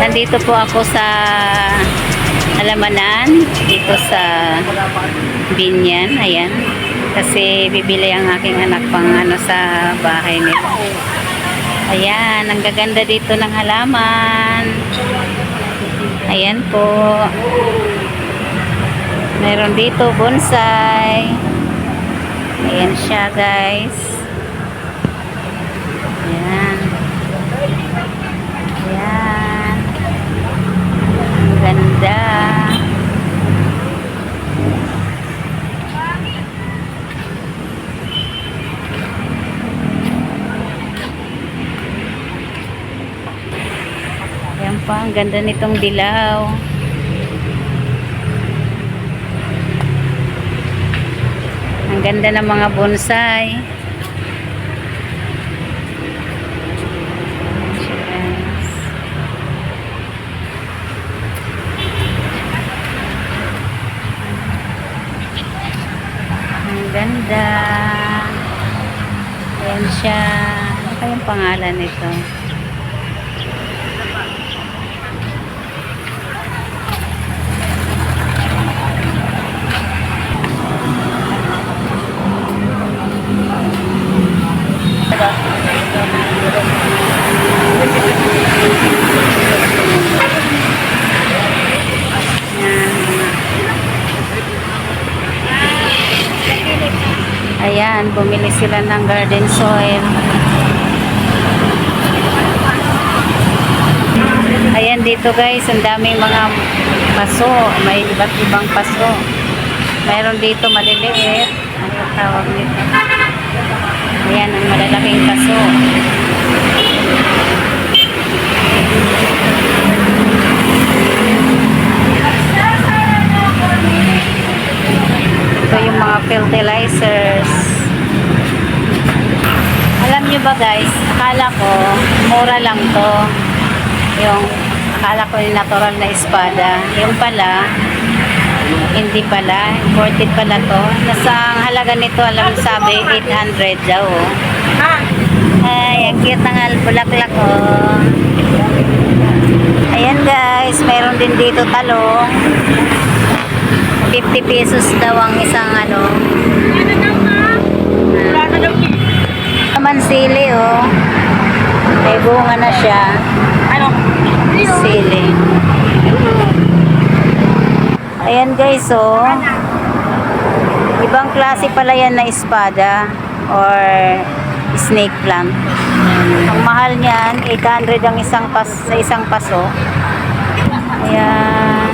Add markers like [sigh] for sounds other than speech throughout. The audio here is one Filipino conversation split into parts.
Nandito po ako sa Alamanan, dito sa Binyan, ayan. Kasi bibili ang aking anak pang ano sa bahay nila. Ayan, ang gaganda dito ng halaman. Ayan po. Meron dito bonsai. Ayan siya guys. Ayan. Ayan. Ganda. Ayan pa, ang ganda nitong dilaw. Ang ganda ng mga bonsai. Yes. Ang ganda. Ayan siya. Ano pangalan nito? Ayan, bumili sila ng garden soil. Ayan dito guys, ang daming mga paso. May iba't ibang paso. Mayroon dito maliliit. Ano tawag nito? Ayan, ang malalaking paso. Ito yung mga fertilizers. Alam nyo ba guys, akala ko, mura lang to. Yung, akala ko yung natural na espada. Yung pala, hindi pala, imported pala to. Nasa halaga nito, alam sabi, 800 daw. Oh. Ay, ang cute ng albulaklak oh. Ayan guys, mayroon din dito talong. 50 pesos daw ang isang ano. Naman sili oh. May bunga na siya. Sili. Ayan guys oh. Ibang klase pala yan na espada or snake plant. Ang mahal niyan, 800 ang isang pas sa isang paso. Ayan,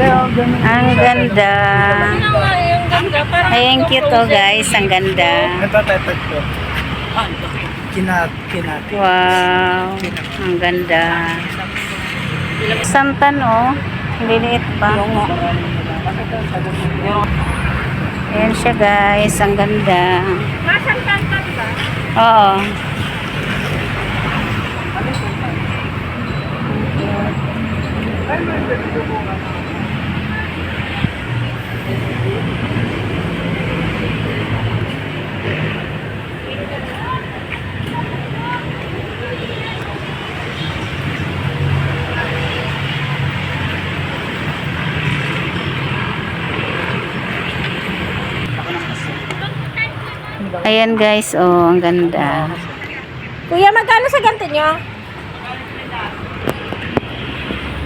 ganda. Ang ganda. Ayan cute oh guys, ang ganda. Ito. Kinat, kinat. Wow, ang ganda. Santan oh, liliit pa. Ayan siya guys, ang ganda. Oo. Ayan guys, oh, ang ganda. Kuya, magkano sa ganito nyo?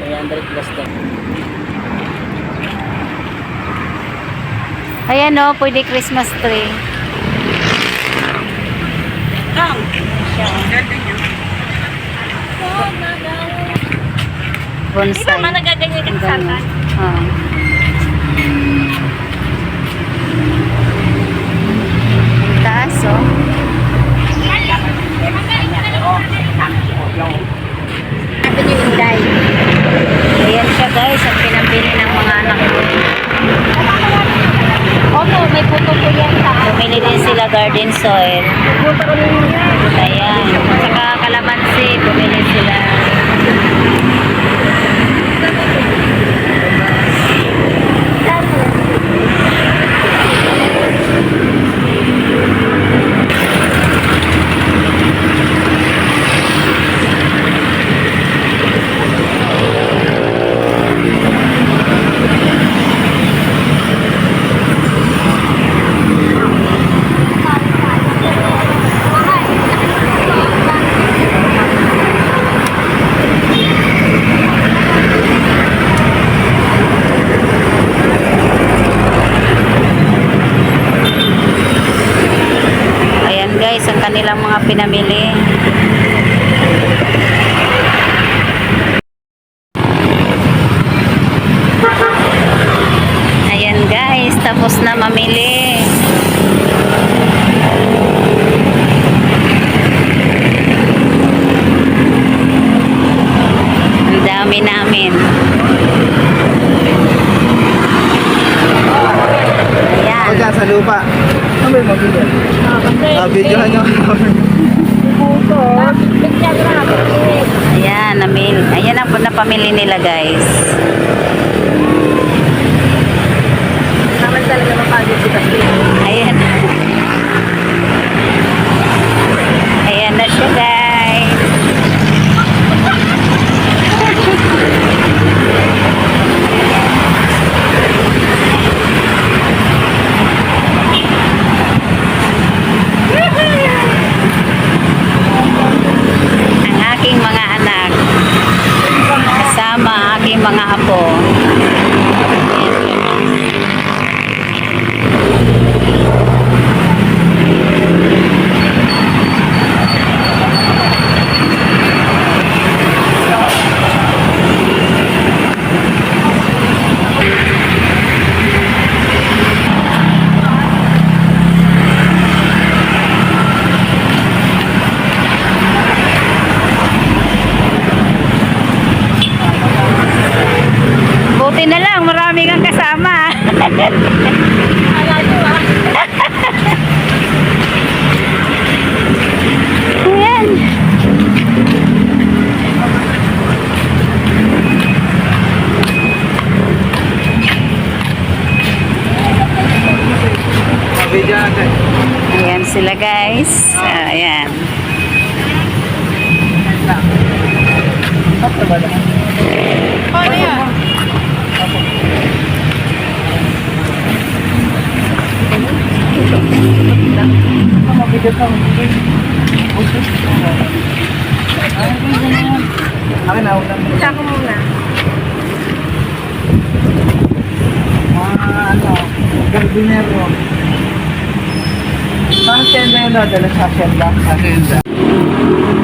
300 plus daw. Ayan oh, pwede Christmas tree. Lang. Hindi Bonsai. naman nagaganyan ka Ang sa ganda. satan. Oo. Taas oh. Ito yung Inday. Ayan siya guys, ang pinabili ng mga anak ko. Opo, may puto po yan Bumili din sila garden soil. Ayan. Saka kalamansi, bumili sila. Kanilang mga pinamili. Ayan guys, tapos na mamili. Ang dami namin. Ayan. Ako dyan sa lupa. Ano ba yung mabili? Ah, video nyo. Ayan, namil. Ayan ang napamili nila guys. Naman talaga mapagod si. Ayan. Ayan na siya guys. Ang aking mga anak kasama ang aking mga apo. Buti na lang, marami kang kasama. Ayan. Ah, video natin. Ayan sila guys. Ah, Ayan. Ano ba naman? Paano yan? Ano? Akin na, mo. Isa ko muna. Mga ano, gardinero. Parang tenda yun dala sa asyenda. Asyenda.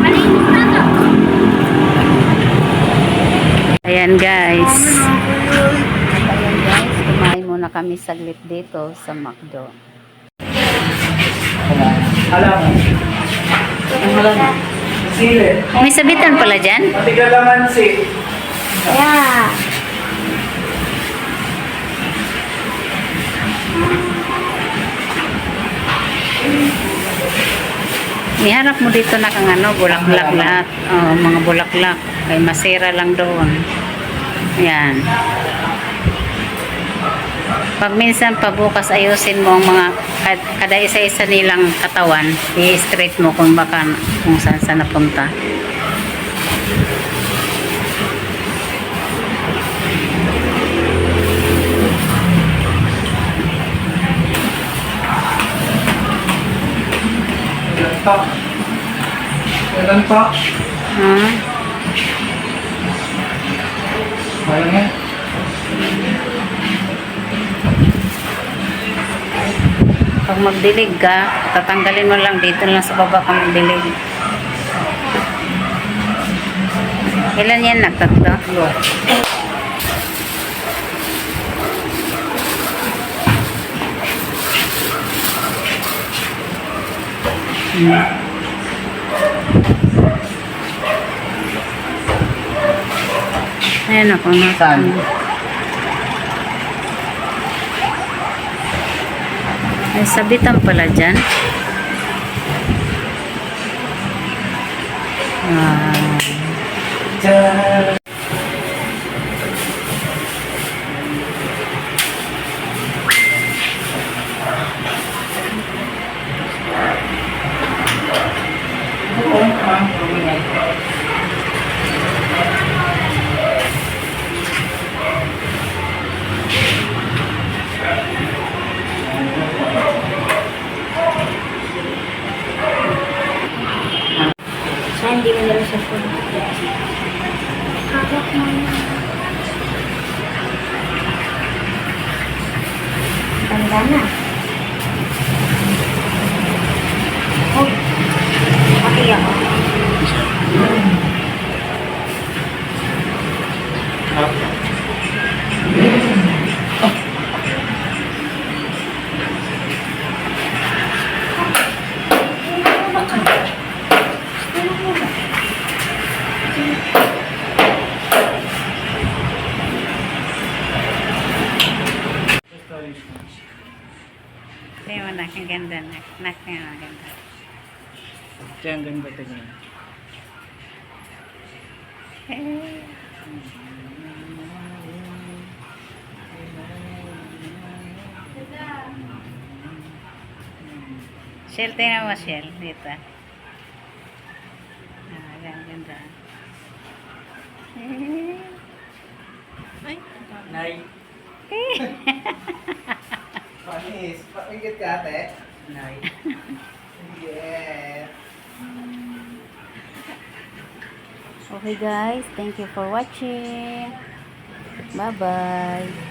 Malinis na to. Ayan guys. Ayan guys, kumain muna kami saglit dito sa McDo. Alam alam. Sile. May sabitan pala dyan? Pati kalamansi. Yeah. Iharap mo dito na kang ano, bulaklak lahat. Oh, mga bulaklak. Ay masira lang doon. Ayan. Pag minsan pabukas ayusin mo ang mga kad- kada isa-isa nilang katawan, i-straight mo kung baka kung saan saan napunta. Ilan pa? Ilan pa? Hmm? Kaya nga. Pag magdilig ka, tatanggalin mo lang dito lang sa baba ka magdilig. Ilan yan nagtatlo? Hmm. Ayan ako na. Saan? Ay, sabitan pala dyan. Ah, Tingnan mo, nak. Ang ganda, nak. Nak, tingnan mo, ang ganda. Siya ang ganda tingnan. Eh. Shell, tingnan mo, Shell. Dito. Ah, ang ganda. Eh. Ay, Nay. Panis. [laughs] Pakingit ka ate. Nay. Yes. Okay guys, thank you for watching. Bye-bye.